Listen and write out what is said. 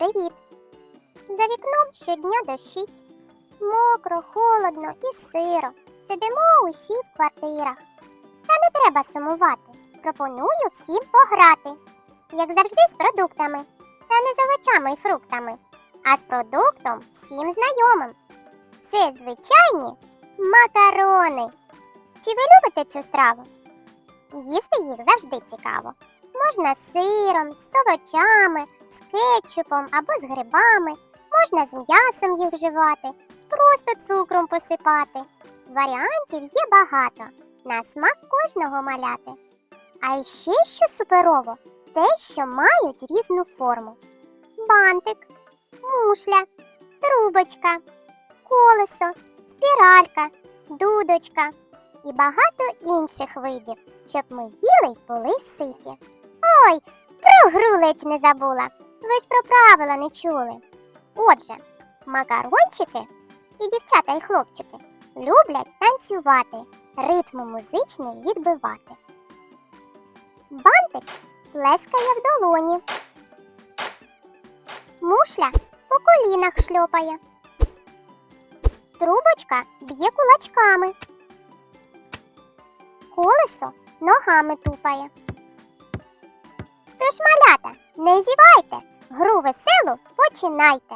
привіт! За вікном щодня дощить. Мокро, холодно і сиро. Сидимо усі в квартирах. Та не треба сумувати. Пропоную всім пограти. Як завжди, з продуктами. Та не з овочами і фруктами, а з продуктом всім знайомим. Це звичайні макарони. Чи ви любите цю страву? Їсти їх завжди цікаво. Можна з сиром, з овочами, з кетчупом або з грибами, можна з м'ясом їх вживати, з просто цукром посипати. Варіантів є багато, на смак кожного маляти. А ще що суперово, те, що мають різну форму: бантик, мушля, трубочка, колесо, спіралька, дудочка і багато інших видів, щоб ми їли й були ситі. Ой, про гру ледь не забула. Ви ж про правила не чули. Отже, макарончики і дівчата і хлопчики люблять танцювати, ритм музичний відбивати. Бантик плескає в долоні. Мушля по колінах шльопає. Трубочка б'є кулачками. Колесо ногами тупає. Тож, малята, не зівайте, гру веселу починайте.